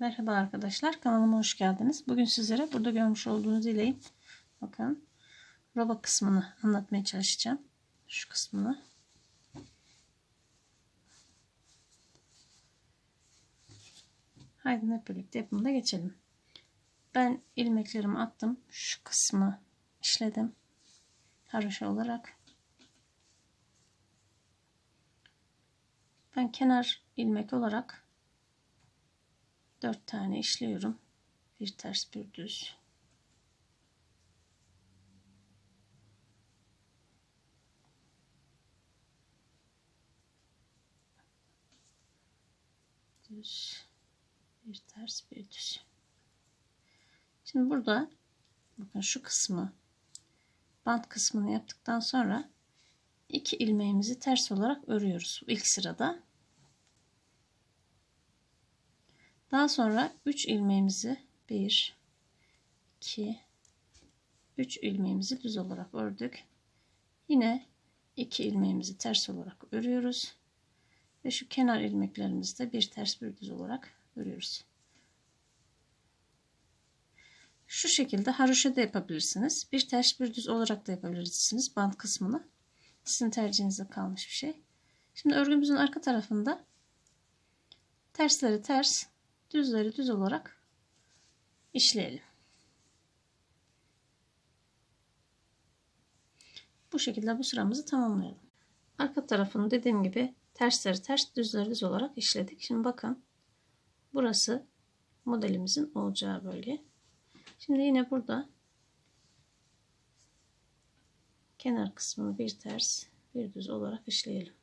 Merhaba arkadaşlar kanalıma hoş geldiniz. Bugün sizlere burada görmüş olduğunuz ileğin bakın roba kısmını anlatmaya çalışacağım. Şu kısmını. Haydi hep birlikte yapımına geçelim. Ben ilmeklerimi attım. Şu kısmı işledim. Haroşa olarak. Ben kenar ilmek olarak 4 tane işliyorum. Bir ters bir düz. Düz. Bir ters bir düz. Şimdi burada bakın şu kısmı bant kısmını yaptıktan sonra iki ilmeğimizi ters olarak örüyoruz. ilk sırada Daha sonra 3 ilmeğimizi 1 2 3 ilmeğimizi düz olarak ördük. Yine 2 ilmeğimizi ters olarak örüyoruz. Ve şu kenar ilmeklerimizi de bir ters bir düz olarak örüyoruz. Şu şekilde haroşa da yapabilirsiniz. Bir ters bir düz olarak da yapabilirsiniz bant kısmını. Sizin tercihinize kalmış bir şey. Şimdi örgümüzün arka tarafında tersleri ters, düzleri düz olarak işleyelim. Bu şekilde bu sıramızı tamamlayalım. Arka tarafını dediğim gibi tersleri ters düzleri düz olarak işledik. Şimdi bakın burası modelimizin olacağı bölge. Şimdi yine burada kenar kısmını bir ters bir düz olarak işleyelim.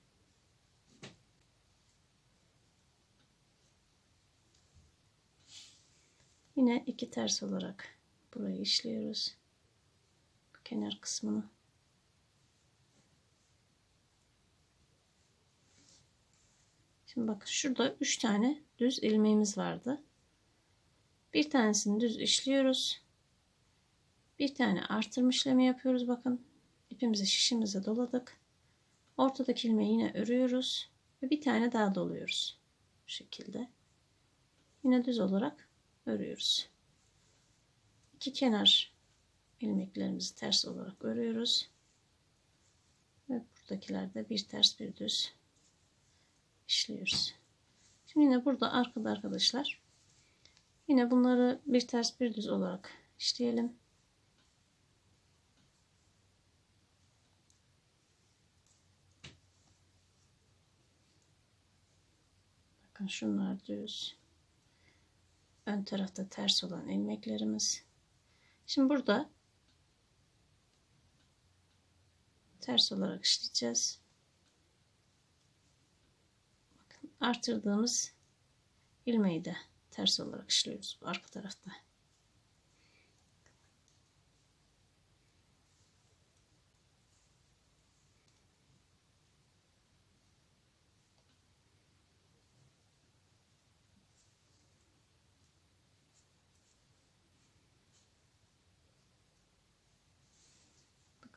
Yine iki ters olarak burayı işliyoruz. Kenar kısmını. Şimdi bakın şurada üç tane düz ilmeğimiz vardı. Bir tanesini düz işliyoruz. Bir tane artırma işlemi yapıyoruz. Bakın ipimizi şişimize doladık. Ortadaki ilmeği yine örüyoruz. Ve bir tane daha doluyoruz. Bu şekilde. Yine düz olarak örüyoruz. İki kenar ilmeklerimizi ters olarak örüyoruz. Ve buradakilerde bir ters bir düz işliyoruz. Şimdi yine burada arkada arkadaşlar yine bunları bir ters bir düz olarak işleyelim. Bakın şunlar düz ön tarafta ters olan ilmeklerimiz. Şimdi burada ters olarak işleyeceğiz. Bakın artırdığımız ilmeği de ters olarak işliyoruz arka tarafta.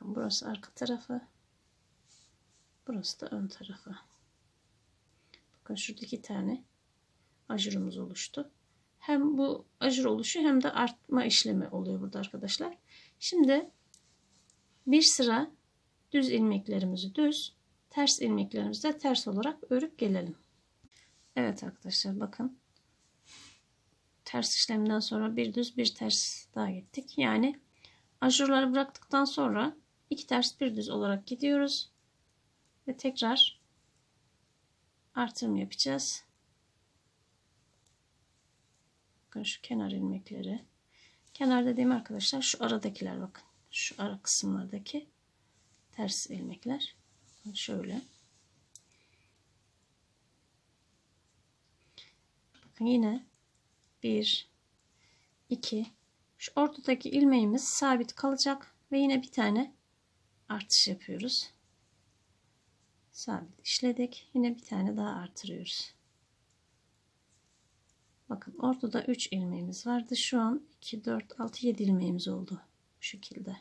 Bakın burası arka tarafı. Burası da ön tarafı. Bakın şurada iki tane ajurumuz oluştu. Hem bu ajur oluşu hem de artma işlemi oluyor burada arkadaşlar. Şimdi bir sıra düz ilmeklerimizi düz, ters ilmeklerimizi de ters olarak örüp gelelim. Evet arkadaşlar bakın. Ters işlemden sonra bir düz bir ters daha gittik. Yani ajurları bıraktıktan sonra iki ters bir düz olarak gidiyoruz ve tekrar artırım yapacağız. Bakın şu kenar ilmekleri. Kenar dediğim arkadaşlar şu aradakiler bakın. Şu ara kısımlardaki ters ilmekler. Şöyle. Bakın yine bir, iki. Şu ortadaki ilmeğimiz sabit kalacak ve yine bir tane artış yapıyoruz. Sabit işledik. Yine bir tane daha artırıyoruz. Bakın ortada 3 ilmeğimiz vardı. Şu an 2, 4, 6, 7 ilmeğimiz oldu. Bu şekilde.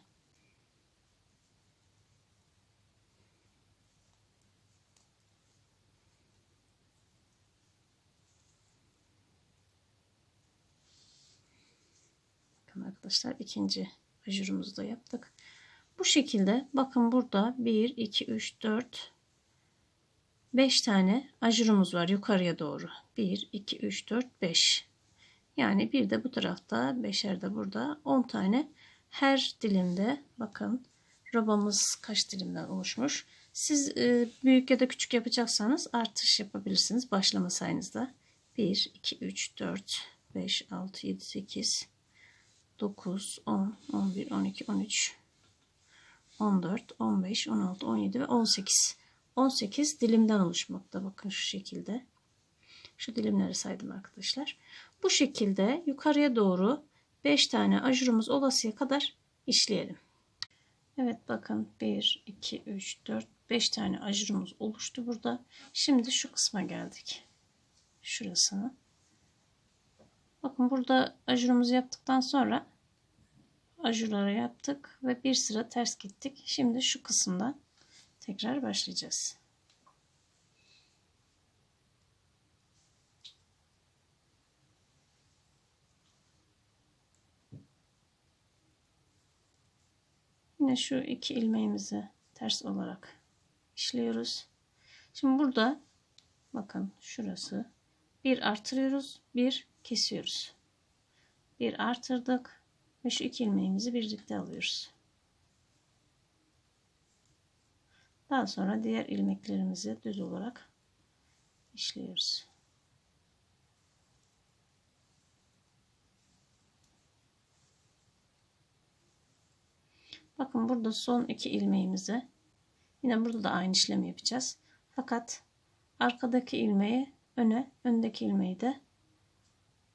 Bakın arkadaşlar ikinci ajurumuzu da yaptık. Bu şekilde bakın burada 1, 2, 3, 4, 5 tane ajurumuz var yukarıya doğru. 1, 2, 3, 4, 5. Yani bir de bu tarafta, beşer de burada 10 tane her dilimde bakın robamız kaç dilimden oluşmuş. Siz e, büyük ya da küçük yapacaksanız artış yapabilirsiniz başlama sayınızda. 1, 2, 3, 4, 5, 6, 7, 8, 9, 10, 11, 12, 13, 14, 15, 16, 17 ve 18. 18 dilimden oluşmakta. Bakın şu şekilde. Şu dilimleri saydım arkadaşlar. Bu şekilde yukarıya doğru 5 tane ajurumuz olasıya kadar işleyelim. Evet bakın 1, 2, 3, 4, 5 tane ajurumuz oluştu burada. Şimdi şu kısma geldik. Şurasını. Bakın burada ajurumuzu yaptıktan sonra ajurları yaptık ve bir sıra ters gittik. Şimdi şu kısımdan tekrar başlayacağız. Yine şu iki ilmeğimizi ters olarak işliyoruz. Şimdi burada bakın şurası bir artırıyoruz, bir kesiyoruz. Bir artırdık ve şu iki ilmeğimizi birlikte alıyoruz. Daha sonra diğer ilmeklerimizi düz olarak işliyoruz. Bakın burada son iki ilmeğimizi yine burada da aynı işlemi yapacağız. Fakat arkadaki ilmeği öne, öndeki ilmeği de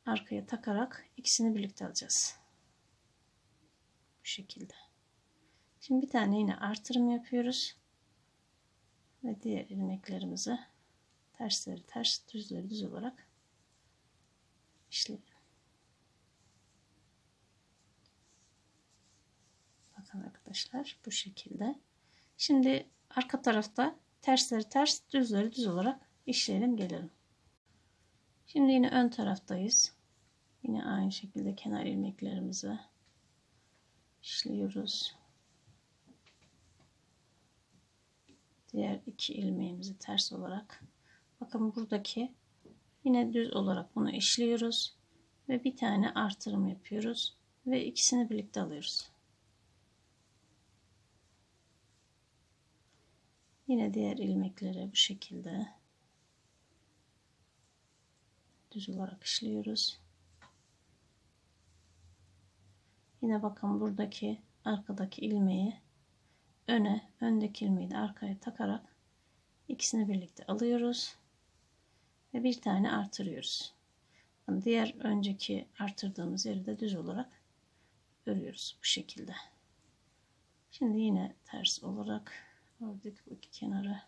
arkaya takarak ikisini birlikte alacağız. Bu şekilde. Şimdi bir tane yine artırım yapıyoruz. Ve diğer ilmeklerimizi tersleri ters, düzleri düz olarak işleyelim. Bakın arkadaşlar bu şekilde. Şimdi arka tarafta tersleri ters, düzleri düz olarak işleyelim gelelim. Şimdi yine ön taraftayız. Yine aynı şekilde kenar ilmeklerimizi işliyoruz. Diğer iki ilmeğimizi ters olarak. Bakın buradaki yine düz olarak bunu işliyoruz. Ve bir tane artırım yapıyoruz. Ve ikisini birlikte alıyoruz. Yine diğer ilmekleri bu şekilde düz olarak işliyoruz. Yine bakın buradaki arkadaki ilmeği öne, öndeki ilmeği de arkaya takarak ikisini birlikte alıyoruz ve bir tane artırıyoruz. Diğer önceki artırdığımız yeri de düz olarak örüyoruz bu şekilde. Şimdi yine ters olarak ördük bu iki kenara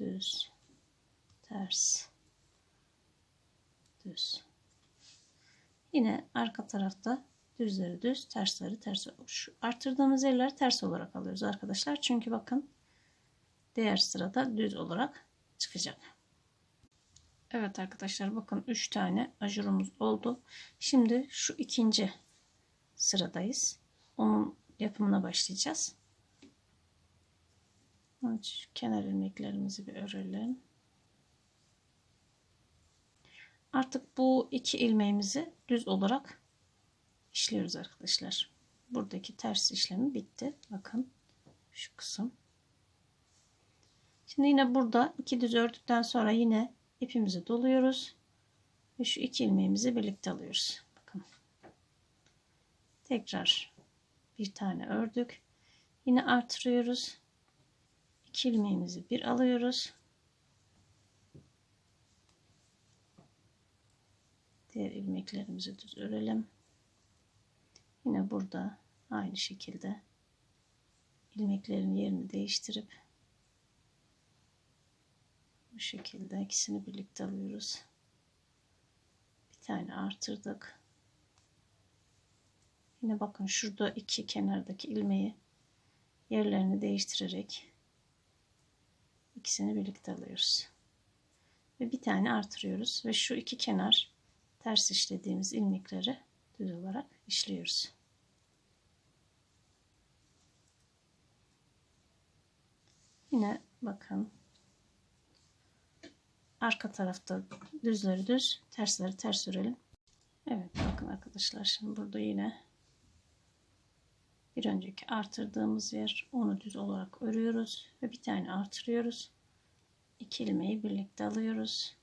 düz, ters, düz. Yine arka tarafta düzleri düz, tersleri ters. Şu arttırdığımız yerleri ters olarak alıyoruz arkadaşlar. Çünkü bakın diğer sırada düz olarak çıkacak. Evet arkadaşlar bakın 3 tane ajurumuz oldu. Şimdi şu ikinci sıradayız. Onun yapımına başlayacağız. Kenar ilmeklerimizi bir örelim. Artık bu iki ilmeğimizi düz olarak işliyoruz arkadaşlar. Buradaki ters işlemi bitti. Bakın şu kısım. Şimdi yine burada iki düz ördükten sonra yine ipimizi doluyoruz. Ve şu iki ilmeğimizi birlikte alıyoruz. Bakın. Tekrar bir tane ördük. Yine artırıyoruz. İki ilmeğimizi bir alıyoruz. Diğer ilmeklerimizi düz örelim. Yine burada aynı şekilde ilmeklerin yerini değiştirip bu şekilde ikisini birlikte alıyoruz. Bir tane artırdık. Yine bakın şurada iki kenardaki ilmeği yerlerini değiştirerek ikisini birlikte alıyoruz. Ve bir tane artırıyoruz ve şu iki kenar ters işlediğimiz ilmekleri düz olarak işliyoruz. Yine bakın arka tarafta düzleri düz, tersleri ters örelim. Evet bakın arkadaşlar şimdi burada yine bir önceki artırdığımız yer onu düz olarak örüyoruz ve bir tane artırıyoruz. İki ilmeği birlikte alıyoruz.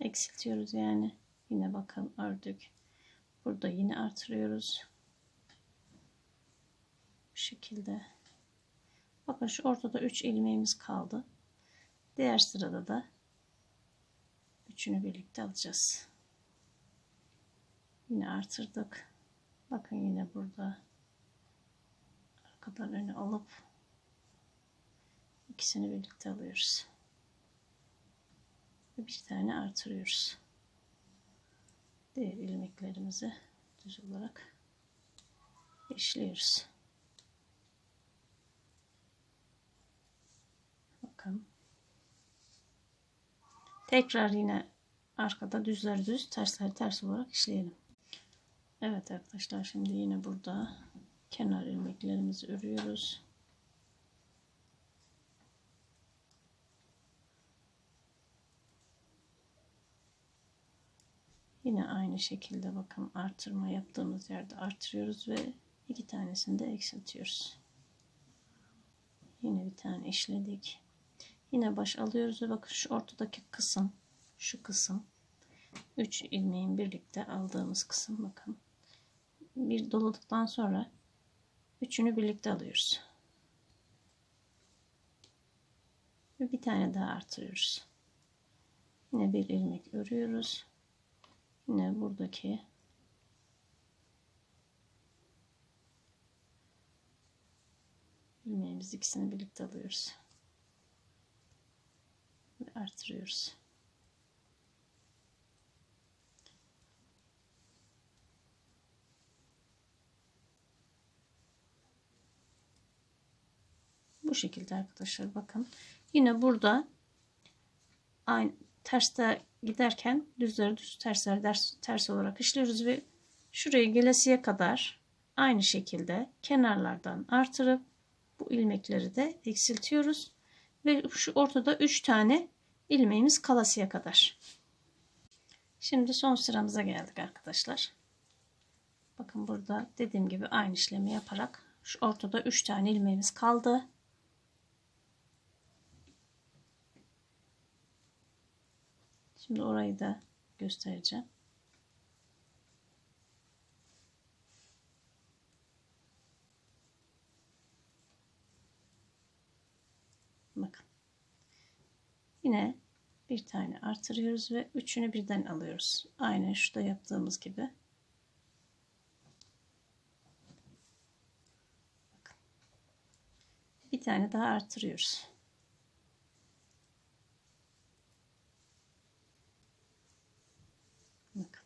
Eksiltiyoruz yani. Yine bakın ördük. Burada yine artırıyoruz. Bu şekilde. Bakın şu ortada 3 ilmeğimiz kaldı. Diğer sırada da üçünü birlikte alacağız. Yine artırdık. Bakın yine burada arkadan öne alıp ikisini birlikte alıyoruz. Bir tane artırıyoruz. Diğer ilmeklerimizi düz olarak işliyoruz. Bakın. Tekrar yine arkada düzler düz, tersler ters olarak işleyelim. Evet arkadaşlar şimdi yine burada kenar ilmeklerimizi örüyoruz. Yine aynı şekilde bakın artırma yaptığımız yerde artırıyoruz ve iki tanesini de eksiltiyoruz. Yine bir tane işledik. Yine baş alıyoruz ve bakın şu ortadaki kısım, şu kısım 3 ilmeğin birlikte aldığımız kısım bakın. Bir doladıktan sonra üçünü birlikte alıyoruz. Ve bir tane daha artırıyoruz. Yine bir ilmek örüyoruz. Yine buradaki ilmeğimiz ikisini birlikte alıyoruz. Ve artırıyoruz. Bu şekilde arkadaşlar bakın. Yine burada aynı terste giderken düzleri düz tersleri ters, ters olarak işliyoruz ve şuraya gelesiye kadar aynı şekilde kenarlardan artırıp bu ilmekleri de eksiltiyoruz ve şu ortada 3 tane ilmeğimiz kalasıya kadar. Şimdi son sıramıza geldik arkadaşlar. Bakın burada dediğim gibi aynı işlemi yaparak şu ortada 3 tane ilmeğimiz kaldı. Şimdi orayı da göstereceğim. Bakın. Yine bir tane artırıyoruz ve üçünü birden alıyoruz. Aynı şurada yaptığımız gibi. Bakın. Bir tane daha artırıyoruz. Bakın.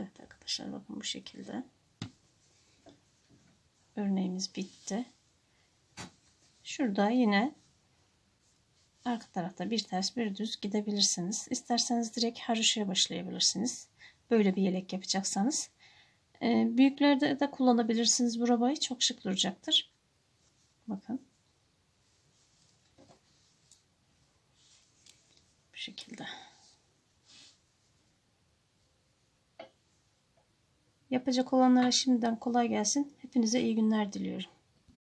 Evet arkadaşlar bakın bu şekilde örneğimiz bitti. Şurada yine arka tarafta bir ters bir düz gidebilirsiniz. İsterseniz direkt haroşaya başlayabilirsiniz böyle bir yelek yapacaksanız. E, büyüklerde de kullanabilirsiniz bu rabayı. Çok şık duracaktır. Bakın. Bu şekilde. Yapacak olanlara şimdiden kolay gelsin. Hepinize iyi günler diliyorum.